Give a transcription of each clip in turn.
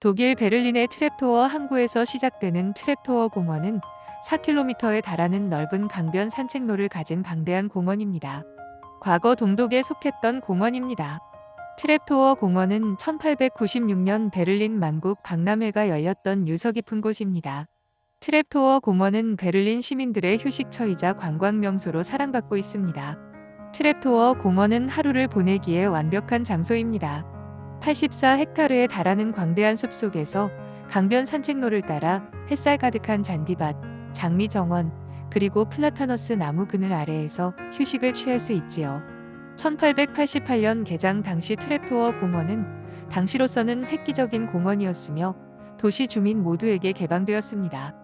독일 베를린의 트랩토어 항구에서 시작되는 트랩토어 공원은 4km에 달하는 넓은 강변 산책로를 가진 방대한 공원입니다. 과거 동독에 속했던 공원입니다. 트랩토어 공원은 1896년 베를린 만국 박람회가 열렸던 유서 깊은 곳입니다. 트랩토어 공원은 베를린 시민들의 휴식처이자 관광 명소로 사랑받고 있습니다. 트랩토어 공원은 하루를 보내기에 완벽한 장소입니다. 84헥타르에 달하는 광대한 숲 속에서 강변 산책로를 따라 햇살 가득한 잔디밭, 장미 정원, 그리고 플라타너스 나무 그늘 아래에서 휴식을 취할 수 있지요. 1888년 개장 당시 트랩토어 공원은 당시로서는 획기적인 공원이었으며 도시 주민 모두에게 개방되었습니다.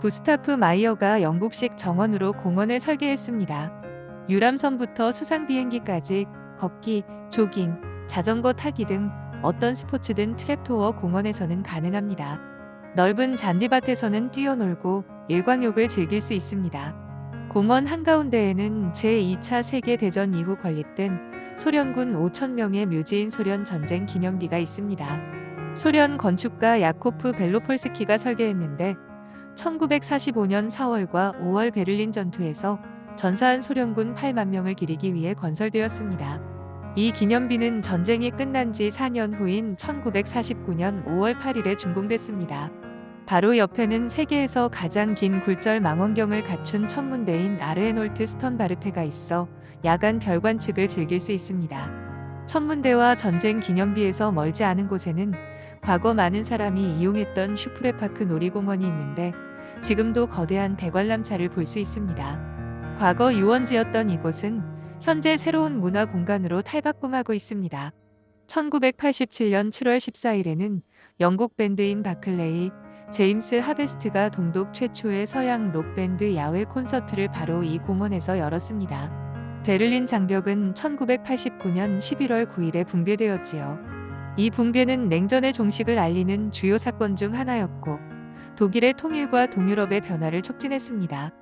구스타프 마이어가 영국식 정원으로 공원을 설계했습니다. 유람선부터 수상 비행기까지 걷기, 조깅, 자전거 타기 등 어떤 스포츠든 트랩토어 공원에서는 가능합니다. 넓은 잔디밭에서는 뛰어놀고 일광욕을 즐길 수 있습니다. 공원 한가운데에는 제2차 세계대전 이후 건립된 소련군 5천명의 묘지인 소련 전쟁 기념비가 있습니다. 소련 건축가 야코프 벨로폴스키가 설계했는데 1945년 4월과 5월 베를린 전투에서 전사한 소련군 8만 명을 기리기 위해 건설되었습니다. 이 기념비는 전쟁이 끝난 지 4년 후인 1949년 5월 8일에 준공됐습니다. 바로 옆에는 세계에서 가장 긴 굴절 망원경을 갖춘 천문대인 아르헤놀트 스턴바르테가 있어 야간 별 관측을 즐길 수 있습니다. 천문대와 전쟁 기념비에서 멀지 않은 곳에는 과거 많은 사람이 이용했던 슈프레파크 놀이공원이 있는데 지금도 거대한 대관람차를 볼 수 있습니다. 과거 유원지였던 이곳은 현재 새로운 문화 공간으로 탈바꿈하고 있습니다. 1987년 7월 14일에는 영국 밴드인 바클레이, 제임스 하베스트가 동독 최초의 서양 록밴드 야외 콘서트를 바로 이 공원에서 열었습니다. 베를린 장벽은 1989년 11월 9일에 붕괴되었지요. 이 붕괴는 냉전의 종식을 알리는 주요 사건 중 하나였고 독일의 통일과 동유럽의 변화를 촉진했습니다.